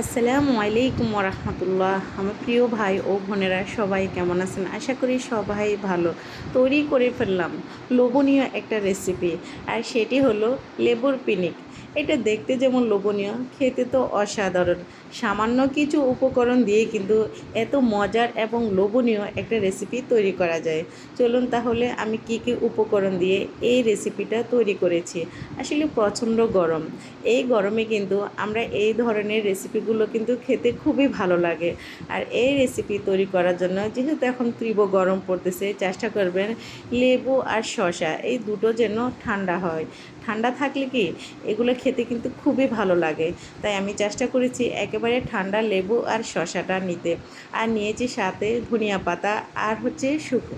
আসসালামু আলাইকুম রহমতুল্লাহ আমার প্রিয় ভাই ও বোনেরা, সবাই কেমন আছেন? আশা করি সবাই ভালো। তৈরি করে ফেললাম লোভনীয় একটা রেসিপি আর সেটি হলো লেবুর পিনিক। এটা দেখতে যেমন লোভনীয়, খেতে তো অসাধারণ। সামান্য কিছু উপকরণ দিয়ে কিন্তু এত মজার এবং লোভনীয় একটা রেসিপি তৈরি করা যায়। চলুন তাহলে আমি কি কি উপকরণ দিয়ে এই রেসিপিটা তৈরি করেছি। আসলে প্রচণ্ড গরম। এই গরমে কিন্তু আমরা এই ধরনের রেসিপিগুলো কিন্তু খেতে খুবই ভালো লাগে। আর এই রেসিপি তৈরি করার জন্য যেহেতু এখন তীব্র গরম পড়তেছে, চেষ্টা করবেন লেবু আর শসা, এই দুটো যেন ঠান্ডা হয়। ঠান্ডা থাকলে কি এগুলো খেতে কিন্তু খুবই ভালো লাগে। তাই আমি চেষ্টা করেছি একেবারে ঠান্ডা লেবু আর শশাটা নিতে। আর নিয়েছি সাথে ধনিয়া পাতা আর হচ্ছে শুকনো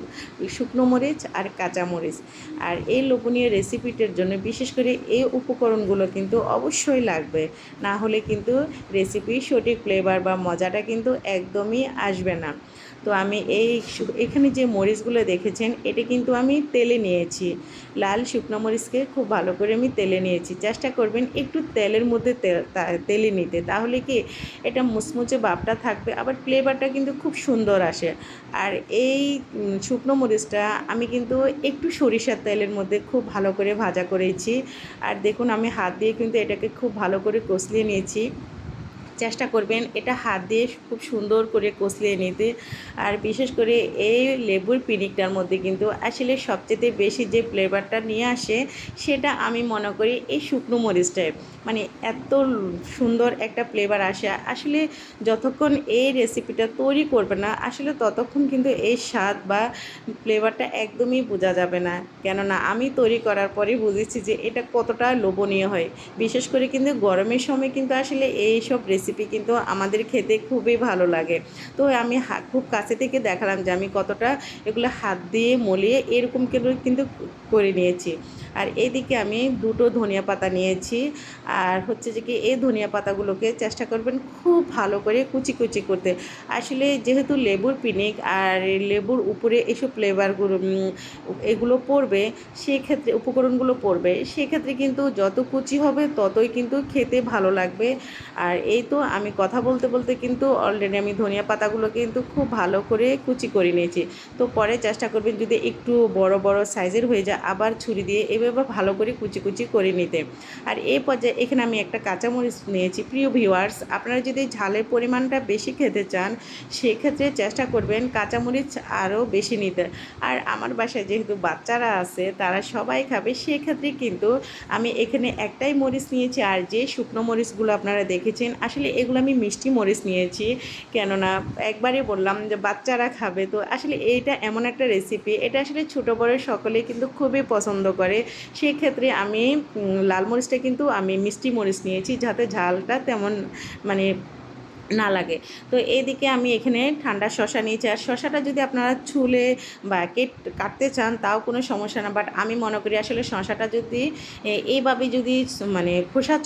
শুকনো মরিচ আর কাঁচা মরিচ। আর এই লোভনীয় রেসিপিটার জন্য বিশেষ করে এই উপকরণগুলো কিন্তু অবশ্যই লাগবে। না হলে কিন্তু রেসিপি সঠিক ফ্লেভার বা মজাটা কিন্তু একদমই আসবে না। তো আমি এই এখানে যে মরিচগুলো দেখেছেন, এটা কিন্তু আমি তেলে নিয়েছি। লাল শুকনো মরিচকে খুব ভালো করে আমি তেলে নিয়েছি। চেষ্টা করবেন একটু তেলের মধ্যে তেলে নিতে। তাহলে কি এটা মুচমুচে ভাবটা থাকবে, আবার ফ্লেভারটা কিন্তু খুব সুন্দর আসে। আর এই শুকনো মরিচটা আমি কিন্তু একটু সরিষার তেলের মধ্যে খুব ভালো করে ভাজা করেছি। আর দেখুন, আমি হাত দিয়ে কিন্তু এটাকে খুব ভালো করে কষলিয়ে নিয়েছি। চেষ্টা করবেন। এটা হাত দিয়ে খুব সুন্দর করে কষলিয়ে নিতে। আর বিশেষ করে এই লেবুর পিনিকটার মধ্যে কিন্তু আসলে সবচেয়ে বেশি যে ফ্লেভারটা নিয়ে আসে, সেটা আমি মনে করি এই শুকনো মরিচটায় মানে এত সুন্দর একটা ফ্লেভার আসে। আসলে যতক্ষণ এই রেসিপিটা তৈরি করবে না, আসলে ততক্ষণ কিন্তু এই স্বাদ বা ফ্লেভারটা একদমই বোঝা যাবে না। কেননা আমি তৈরি করার পরে বুঝেছি যে এটা কতটা লোভনীয় হয়। বিশেষ করে কিন্তু গরমের সময় কিন্তু আসলে এই সব রেসিপি কিন্তু আমাদের খেতে খুবই ভালো লাগে। তো আমি খুব কাছে থেকে দেখালাম যে আমি কতটা এগুলো হাত দিয়ে মলিয়ে এরকম কিন্তু করে নিয়েছি। আর এদিকে আমি দুটো ধনিয়া পাতা নিয়েছি। আর হচ্ছে যে কি, এই ধনিয়া পাতাগুলোকে চেষ্টা করবেন খুব ভালো করে কুচি কুচি করতে। আসলে যেহেতু লেবুর পিনিক আর লেবুর উপরে এসব ফ্লেভারগুলো এগুলো পড়বে, সেক্ষেত্রে উপকরণগুলো পড়বে, সেক্ষেত্রে কিন্তু যত কুচি হবে ততই কিন্তু খেতে ভালো লাগবে। আর এই তো আমি কথা বলতে বলতে কিন্তু অলরেডি আমি ধনিয়া পাতাগুলো কিন্তু খুব ভালো করে কুচি করে নিয়েছি। তো পরে চেষ্টা করবেন যদি একটু বড় বড় সাইজের হয়ে যায়, আবার ছুরি দিয়ে এভাবে ভালো করে কুচি কুচি করে নিতে। আর এই পর্যায়ে এখানে আমি একটা কাঁচামরিচ নিয়েছি। প্রিয় ভিউয়ার্স আপনারা যদি ঝালের পরিমাণটা বেশি খেতে চান, সেক্ষেত্রে চেষ্টা করবেন কাঁচামরিচ আরও বেশি নিতে। আর আমার বাসায় যেহেতু বাচ্চারা আছে, তারা সবাই খাবে, সেক্ষেত্রে কিন্তু আমি এখানে একটাই মরিচ নিয়েছি। আর যে শুকনো মরিচগুলো আপনারা দেখেছেন, আসলে এগুলো আমি মিষ্টি মরিচ নিয়েছি। কেননা একবারই বললাম যে বাচ্চারা খাবে। তো আসলে এইটা এমন একটা রেসিপি এটা আসলে ছোটো বড় সকলে কিন্তু খুবই পছন্দ করে। সেক্ষেত্রে আমি লাল মরিচটা কিন্তু আমি মিষ্টি মরিচ নিয়েছি, যাতে ঝালটা তেমন মানে না লাগে। তো এইদিকে আমি এখানে ঠান্ডা শশা নিয়েছি। আর শশাটা যদি আপনারা ছুলে বা কেট, কাটতে চান তাও কোনো সমস্যা না। বাট আমি মনে করি আসলে শশাটা যদি এইভাবে যদি মানে খোসা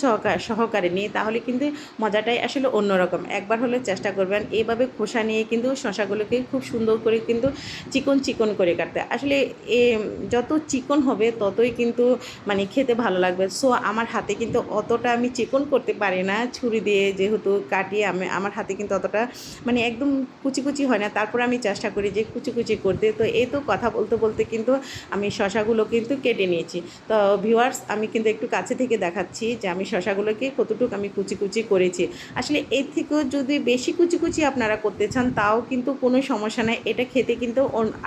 সহকারে নিই তাহলে কিন্তু মজাটাই আসলে অন্যরকম। একবার হলে চেষ্টা করবেন এইভাবে খোসা নিয়ে কিন্তু শশাগুলোকে খুব সুন্দর করে কিন্তু চিকন চিকন করে কাটতে। আসলে এ, যত চিকন হবে ততই কিন্তু মানে খেতে ভালো লাগবে। সো আমার হাতে কিন্তু অতটা আমি চিকন করতে পারি না। ছুরি দিয়ে যেহেতু কাটিয়ে আমি আমার হাতে কিন্তু অতটা মানে একদম কুচি কুচি হয় না। তারপর আমি চেষ্টা করি যে কুচি কুচি করতে। তো এই তো কথা বলতে বলতে কিন্তু আমি শশাগুলো কিন্তু কেটে নিয়েছি। তো ভিউয়ার্স আমি কিন্তু একটু কাছে থেকে দেখাচ্ছি যে আমি শশাগুলোকে কতটুকু আমি কুচি কুচি করেছি। আসলে এর থেকেও যদি বেশি কুচি কুচি আপনারা করতে চান, তাও কিন্তু কোনো সমস্যা নাই। এটা খেতে কিন্তু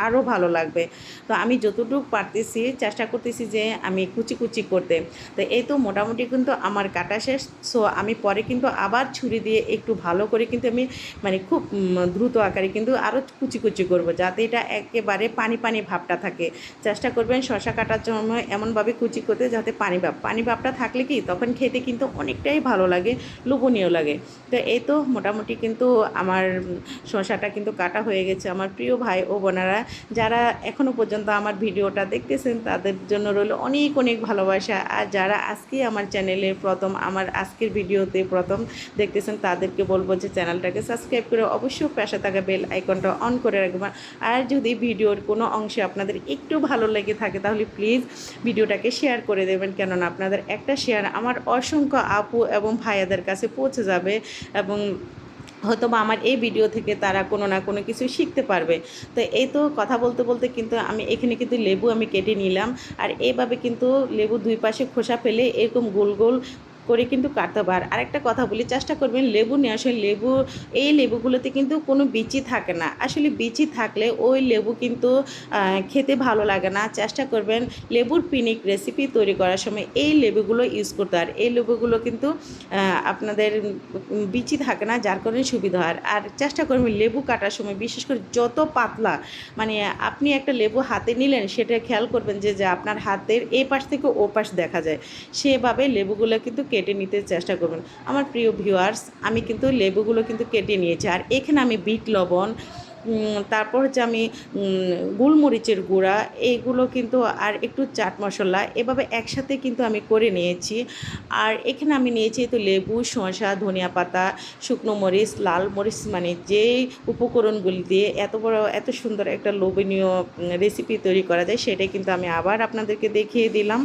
আরও ভালো লাগবে। তো আমি যতটুকু পারতেছি, চেষ্টা করতেছি যে আমি কুচি কুচি করতে। তো এই তো মোটামুটি কিন্তু আমার কাটা শেষ। সো আমি পরে কিন্তু আবার ছুরি দিয়ে একটু ভালো করে কিন্তু আমি মানে খুব দ্রুত আকারে কিন্তু আরও কুচি কুচি করব যাতে এটা একেবারে পানি পানি ভাবটা থাকে। চেষ্টা করবেন শশা কাটার সময় এমনভাবে কুচি করতে যাতে পানি ভাব, পানি ভাবটা থাকলে কি তখন খেতে কিন্তু অনেকটাই ভালো লাগে, লোভনীয় লাগে। তো এই তো মোটামুটি কিন্তু আমার শশাটা কিন্তু কাটা হয়ে গেছে। আমার প্রিয় ভাই ও বোনারা যারা এখনও পর্যন্ত আমার ভিডিওটা দেখতেছেন, তাদের জন্য রইল অনেক অনেক ভালোবাসা। আর যারা আজকে আমার চ্যানেলে প্রথম, আমার আজকের ভিডিওতে প্রথম দেখতেছেন, তাদেরকে বলব বলব যে চ্যানেলটাকে সাবস্ক্রাইব করে অবশ্যই পাশে থাকা বেল আইকনটা অন করে রাখবেন আর যদি ভিডিওর কোনো অংশে আপনাদের একটু ভালো লেগে থাকে, তাহলে প্লিজ ভিডিওটাকে শেয়ার করে দেবেন। কেননা আপনাদের একটা শেয়ার আমার অসংখ্য আপু এবং ভাইয়াদের কাছে পৌঁছে যাবে এবং হয়তো বা আমার এই ভিডিও থেকে তারা কোনো না কোনো কিছু শিখতে পারবে। তো এই তো কথা বলতে বলতে কিন্তু আমি এখানে কিন্তু লেবু আমি কেটে নিলাম। আর এইভাবে কিন্তু লেবু দুই পাশে খোসা ফেলে এরকম গোল গোল করে কিন্তু কাটতে হবে আর একটা কথা বলি, চেষ্টা করবেন লেবু নিয়ে আসলে লেবু, এই লেবুগুলোতে কিন্তু কোনো বিচি থাকে না। আসলে বিচি থাকলে ওই লেবু কিন্তু খেতে ভালো লাগে না। চেষ্টা করবেন লেবুর পিনিক রেসিপি তৈরি করার সময় এই লেবুগুলো ইউজ করতে। হয় এই লেবুগুলো কিন্তু আপনাদের বিচি থাকে না, যার কারণে সুবিধা হয়। আর চেষ্টা করবেন লেবু কাটার সময়, বিশেষ করে যত পাতলা মানে আপনি একটা লেবু হাতে নিলেন, সেটা খেয়াল করবেন যে আপনার হাতের এই পাশ থেকে ও পাশ দেখা যায়। সেভাবে লেবুগুলো কিন্তু কেটে নিতে চেষ্টা করবেন। আমার প্রিয় ভিউয়ার্স আমি কিন্তু লেবুগুলো কিন্তু কেটে নিয়েছি। আর এখানে আমি বিট লবণ তারপর হচ্ছে আমি গোলমরিচের গুঁড়া, এইগুলো কিন্তু আর একটু চাট মশলা, এভাবে একসাথে কিন্তু আমি করে নিয়েছি। আর এখানে আমি নিয়েছি তো লেবু, শসা, ধনিয়া পাতা, শুকনো মরিচ, লাল মরিচ মানে যেই উপকরণগুলি দিয়ে এত বড়, এত সুন্দর একটা লোভনীয় রেসিপি তৈরি করা যায়, সেটাই কিন্তু আমি আবার আপনাদেরকে দেখিয়ে দিলাম।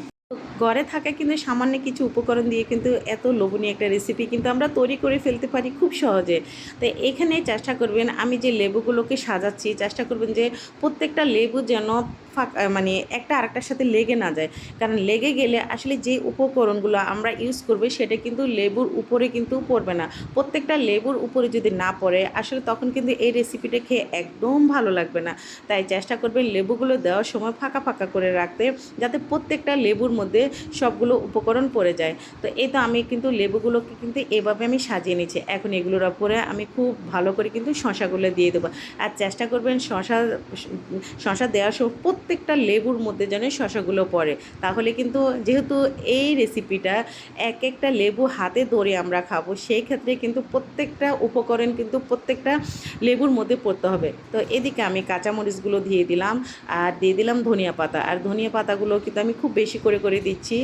ঘরে থাকা কিন্তু সামান্য কিছু উপকরণ দিয়ে কিন্তু এত লোভনীয় একটা রেসিপি কিন্তু আমরা তৈরি করে ফেলতে পারি খুব সহজে। তো এখানে চেষ্টা করবেন, আমি যে লেবুগুলোকে সাজাচ্ছি, চেষ্টা করবেন যে প্রত্যেকটা লেবু যেন ফাঁকা মানে একটা আরেকটার সাথে লেগে না যায়। কারণ লেগে গেলে আসলে যে উপকরণগুলো আমরা ইউজ করবে, সেটা কিন্তু লেবুর উপরে কিন্তু পড়বে না। প্রত্যেকটা লেবুর উপরে যদি না পড়ে, আসলে তখন কিন্তু এই রেসিপিটা খেয়ে একদম ভালো লাগবে না। তাই চেষ্টা করবেন লেবুগুলো দেওয়ার সময় ফাঁকা ফাঁকা করে রাখতে, যাতে প্রত্যেকটা লেবুর মধ্যে সবগুলো উপকরণ পড়ে যায়। তো এই তো আমি কিন্তু লেবুগুলোকে কিন্তু এভাবে আমি সাজিয়ে নিচ্ছি। এখন এগুলোর উপরে আমি খুব ভালো করে কিন্তু শশাগুলো দিয়ে দেবো। আর চেষ্টা করবেন শশা শশা দেওয়ার সময় প্রত্যেকটা লেবুর মধ্যে যেন শশাগুলো পড়ে। তাহলে কিন্তু যেহেতু এই রেসিপিটা এক একটা লেবু হাতে ধরে আমরা খাব, সেই ক্ষেত্রে কিন্তু প্রত্যেকটা উপকরণ কিন্তু প্রত্যেকটা লেবুর মধ্যে পড়তে হবে। তো এদিকে আমি কাঁচামরিচগুলো দিয়ে দিলাম আর দিয়ে দিলাম ধনিয়া পাতা। আর ধনিয়া পাতাগুলো কিন্তু আমি খুব বেশি করে করে দিচ্ছি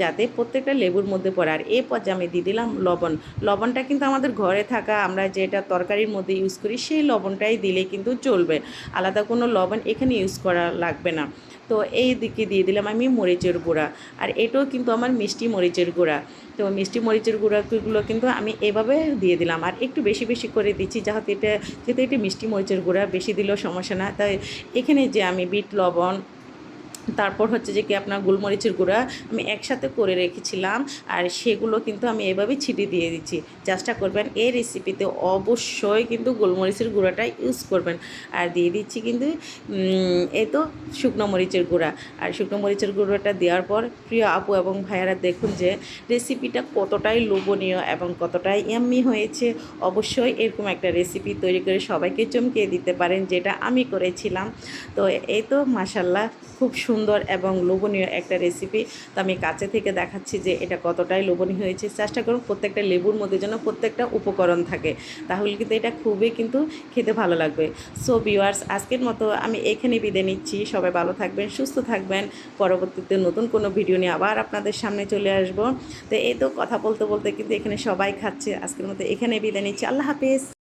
যাতে প্রত্যেকটা লেবুর মধ্যে পড়ে। আর এই পর্যায়ে আমি দিয়ে দিলাম লবণ। লবণটা কিন্তু আমাদের ঘরে থাকা আমরা যেটা তরকারির মধ্যে ইউজ করি, সেই লবণটাই দিলে কিন্তু চলবে। আলাদা কোনো লবণ এখানে ইউজ করা লাগবে না। তো এই দিকে দিয়ে দিলাম আমি মরিচের গুঁড়া। আর এটাও কিন্তু আমার মিষ্টি মরিচের গুঁড়া। তো মিষ্টি মরিচের গুঁড়াগুলো কিন্তু আমি এভাবে দিয়ে দিলাম। আর একটু বেশি বেশি করে দিচ্ছি যাহাতে এটা, যেহেতু এটা মিষ্টি মরিচের গুঁড়া, বেশি দিলেও সমস্যা না। তাই এখানে যে আমি বিট, লবণ তারপর হচ্ছে যে কি আপনার গোলমরিচের গুঁড়া আমি একসাথে করে রেখেছিলাম আর সেগুলো কিন্তু আমি এভাবে ছিটিয়ে দিয়ে দিচ্ছি। চেষ্টা করবেন এই রেসিপিতে অবশ্যই কিন্তু গোলমরিচের গুঁড়াটা ইউজ করবেন। আর দিয়ে দিচ্ছি কিন্তু এই তো শুকনো মরিচের গুঁড়া। আর শুকনো মরিচের গুঁড়োটা দেওয়ার পর প্রিয় আপু এবং ভাইয়ারা দেখুন যে রেসিপিটা কতটাই লোভনীয় এবং কতটাই ইয়াম্মি হয়েছে। অবশ্যই এরকম একটা রেসিপি তৈরি করে সবাইকে চমকিয়ে দিতে পারেন যেটা আমি করেছিলাম। তো এই তো মাসাল্লাহ খুব সুন্দর এবং লোভনীয় একটা রেসিপি তো আমি কাছে থেকে দেখাচ্ছি যে এটা কতটাই লোভনীয় হয়েছে। চেষ্টা করুন প্রত্যেকটা লেবুর মধ্যে যেন প্রত্যেকটা উপকরণ থাকে, তাহলে কিন্তু এটা খুবই কিন্তু খেতে ভালো লাগবে। সো ভিউয়ার্স আজকের মতো আমি এখানে বিদায় নিচ্ছি। সবাই ভালো থাকবেন, সুস্থ থাকবেন। পরবর্তীতে নতুন কোনো ভিডিও নিয়ে আবার আপনাদের সামনে চলে আসব। তো এই তো কথা বলতে বলতে কিন্তু এখানে সবাই খাচ্ছে। আজকের মতো এখানে বিদায় নিচ্ছি। আল্লাহ হাফেজ।